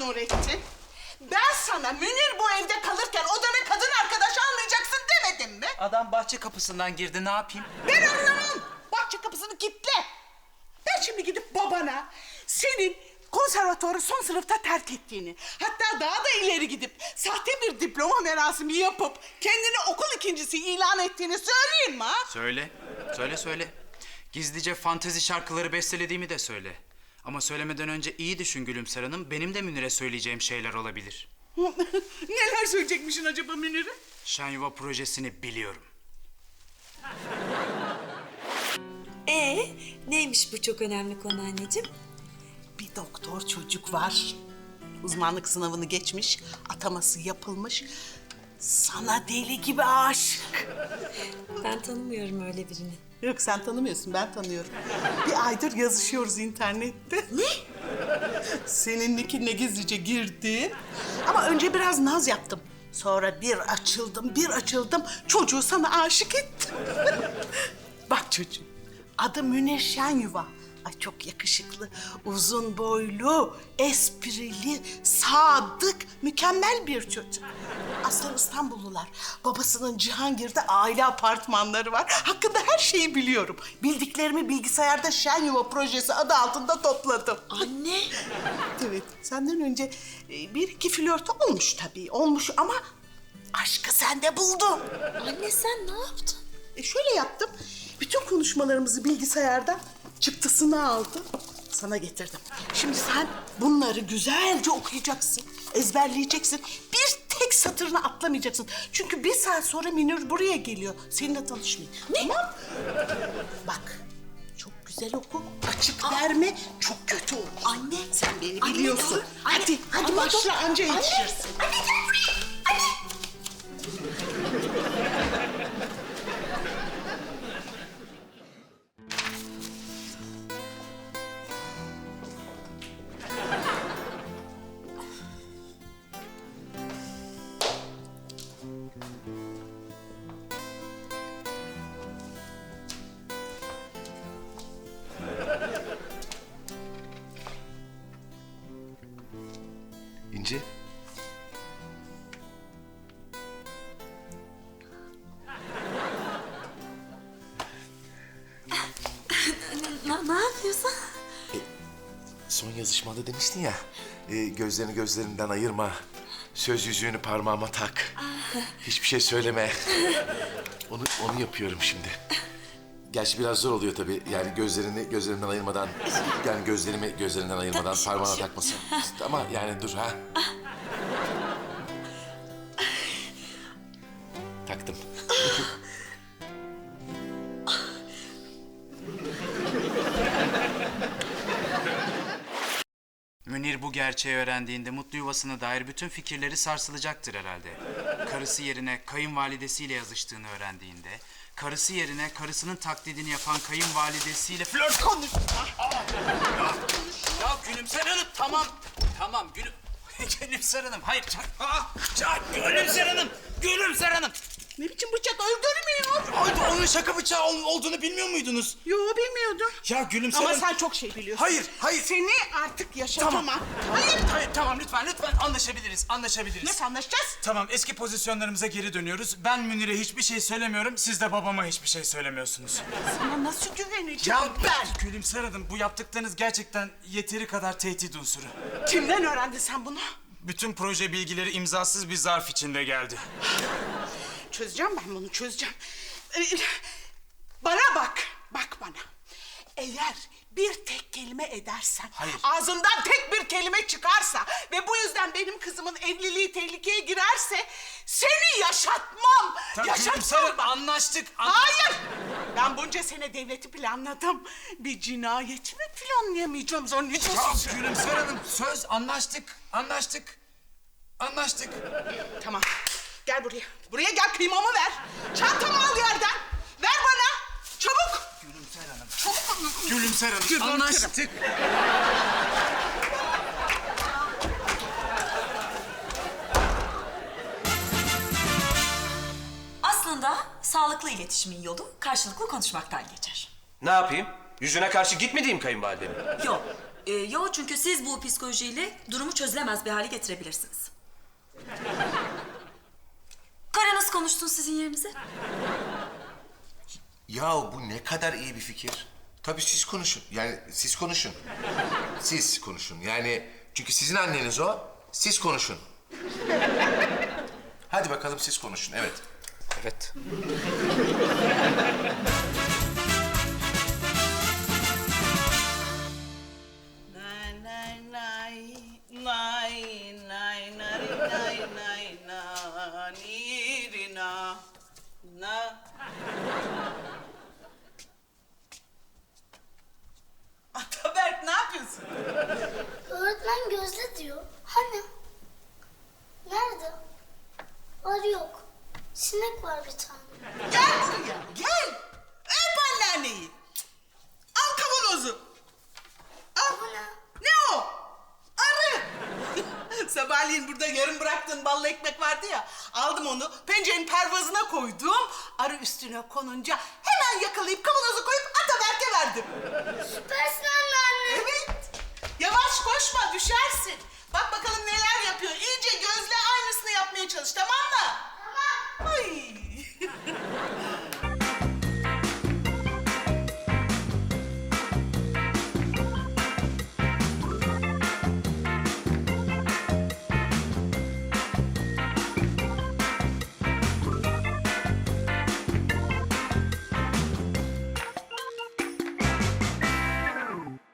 Nurettin. Ben sana Münir bu evde kalırken odana kadın arkadaş almayacaksın demedim mi? Adam bahçe kapısından girdi ne yapayım? Ben anlamam. Bahçe kapısını kilitle. Ben şimdi gidip babana senin konservatuarı son sınıfta terk ettiğini, hatta daha da ileri gidip sahte bir diploma merasimi yapıp kendini okul ikincisi ilan ettiğini söyleyeyim mi ha? Söyle. Söyle söyle. Gizlice fantezi şarkıları bestelediğimi de söyle. Ama söylemeden önce iyi düşün Gülümser Hanım. Benim de Münir'e söyleyeceğim şeyler olabilir. Neler söyleyecekmişsin acaba Münir'e? Şen Yuva projesini biliyorum. Ee, neymiş bu çok önemli konu anneciğim? Bir doktor çocuk var. Uzmanlık sınavını geçmiş, ataması yapılmış. Sana deli gibi aşık. Ben tanımıyorum öyle birini. Yok sen tanımıyorsun, ben tanıyorum. Bir aydır yazışıyoruz internette. Ne? Senin nickine gizlice girdim. Ama önce biraz naz yaptım. Sonra bir açıldım, bir açıldım. Çocuğu sana aşık ettim. Bak çocuğum, adı Münir Şenyuva. Ay çok yakışıklı, uzun boylu, esprili, sadık, mükemmel bir çocuk. Aslen İstanbullular. Babasının Cihangir'de aile apartmanları var. Hakkında her şeyi biliyorum. Bildiklerimi bilgisayarda Şenyuva projesi adı altında topladım. Anne! Evet, senden önce e, bir iki flört olmuş tabii. Olmuş ama aşkı sende buldum. Anne sen ne yaptın? E şöyle yaptım. Bütün konuşmalarımızı bilgisayardan çıktısını aldım. Sana getirdim. Şimdi sen bunları güzelce okuyacaksın. Ezberleyeceksin. Bir tek satırını atlamayacaksın. Çünkü bir saat sonra Münir buraya geliyor. Seninle tanışmaya. Tamam? Bak. Çok güzel oku. Açık verme. Çok kötü olur. Anne. Sen beni Anne, biliyorsun. dur. Anne, hadi, hadi anne, başla anca Anne. yetişirsin. Anne gel İnci. Ne, ne yapıyorsun? Son yazışmada demiştin ya. e, gözlerini gözlerinden ayırma. Söz yüzüğünü parmağıma tak. Hiçbir şey söyleme. Onu onu yapıyorum şimdi. Gerçi biraz zor oluyor tabii. Yani gözlerini gözlerimden ayırmadan, yani gözlerimi gözlerinden ayırmadan parmağına takması. Ama yani dur ha. Taktım. Münir bu gerçeği öğrendiğinde mutlu yuvasına dair bütün fikirleri sarsılacaktır herhalde. Karısı yerine kayınvalidesiyle yazıştığını öğrendiğinde, karısı yerine karısının taklidini yapan kayınvalidesiyle flört konuşma. Ya Gülümser Hanım tamam. Tamam Gülüm... Gülümser Hanım hayır. Aa, ya, Gülümser Hanım. Gülümser Hanım. Ne biçim bıçak öldürmüyor. Ay, onun şaka bıçağı ol- olduğunu bilmiyor muydunuz? Yo bilmiyordum. Ya Gülümser Ama sen çok şey biliyorsun. Hayır, hayır. Seni artık yaşatamam. Tamam. Hayır. Hayır tamam lütfen lütfen anlaşabiliriz. Anlaşabiliriz. Nasıl anlaşacağız? Tamam eski pozisyonlarımıza geri dönüyoruz. Ben Münir'e hiçbir şey söylemiyorum. Siz de babama hiçbir şey söylemiyorsunuz. Sana nasıl güveneceğim ben? Gülümser Hanım bu yaptıklarınız gerçekten yeteri kadar tehdit unsuru. Kimden öğrendin sen bunu? Bütün proje bilgileri imzasız bir zarf içinde geldi. Çözeceğim ben bunu çözeceğim. Ee, Bana bak. Bak bana. Eğer bir tek kelime edersen, Hayır. ağzından tek bir kelime çıkarsa ve bu yüzden benim kızımın evliliği tehlikeye girerse seni yaşatmam. Tamam, yaşatmam. Hanım anlaştık. an- Hayır! Ben bunca sene devleti planladım. Bir cinayet mi planlayamayacağım zannediyorsun? Ya Gülümser Hanım söz anlaştık. Anlaştık. Anlaştık. Tamam. Gel buraya. Buraya gel kıymamı ver. Çantamı al yerden. Ver bana. Çabuk. Gülümser Hanım. Çabuk. Gülümser Hanım. Gülümser Hanım. Anlaştık. Aslında sağlıklı iletişimin yolu karşılıklı konuşmaktan geçer. Ne yapayım? Yüzüne karşı gitmediğim kayınvalidemin. Yok. Ee, yok çünkü siz bu psikolojiyle durumu çözülemez bir hale getirebilirsiniz konuştun sizin yerinize? Ya bu ne kadar iyi bir fikir. Tabii siz konuşun. Yani siz konuşun. Siz konuşun. Yani çünkü sizin anneniz o. Siz konuşun. Hadi bakalım siz konuşun. Evet. Evet. Türkiye'nin pervazına koydum. Arı üstüne konunca hemen yakalayıp kavanoza koyup Ataberk'e verdim. Süpersin anneanne. Evet. Yavaş koşma düşersin. Bak bakalım neler yapıyor. İyice gözle aynısını yapmaya çalış tamam